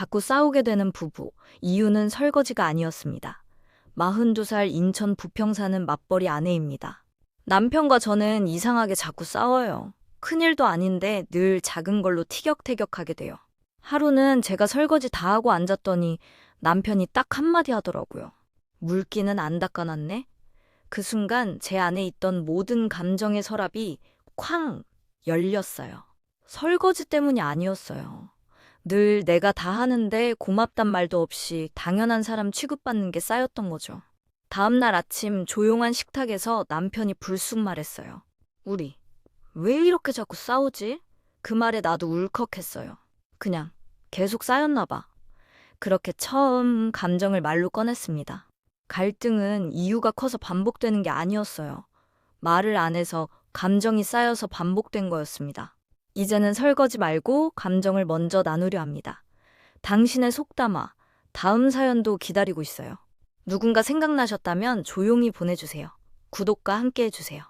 자꾸 싸우게 되는 부부. 이유는 설거지가 아니었습니다. 42살 인천 부평 사는 맞벌이 아내입니다. 남편과 저는 이상하게 자꾸 싸워요. 큰일도 아닌데 늘 작은 걸로 티격태격하게 돼요. 하루는 제가 설거지 다 하고 앉았더니 남편이 딱 한마디 하더라고요. 물기는 안 닦아놨네? 그 순간 제 안에 있던 모든 감정의 서랍이 쾅 열렸어요. 설거지 때문이 아니었어요. 늘 내가 다 하는데 고맙단 말도 없이 당연한 사람 취급받는 게 쌓였던 거죠. 다음날 아침 조용한 식탁에서 남편이 불쑥 말했어요. 우리 왜 이렇게 자꾸 싸우지? 그 말에 나도 울컥했어요. 그냥 계속 쌓였나 봐. 그렇게 처음 감정을 말로 꺼냈습니다. 갈등은 이유가 커서 반복되는 게 아니었어요. 말을 안 해서 감정이 쌓여서 반복된 거였습니다. 이제는 설거지 말고 감정을 먼저 나누려 합니다. 당신의 속담화, 다음 사연도 기다리고 있어요. 누군가 생각나셨다면 조용히 보내주세요. 구독과 함께 해주세요.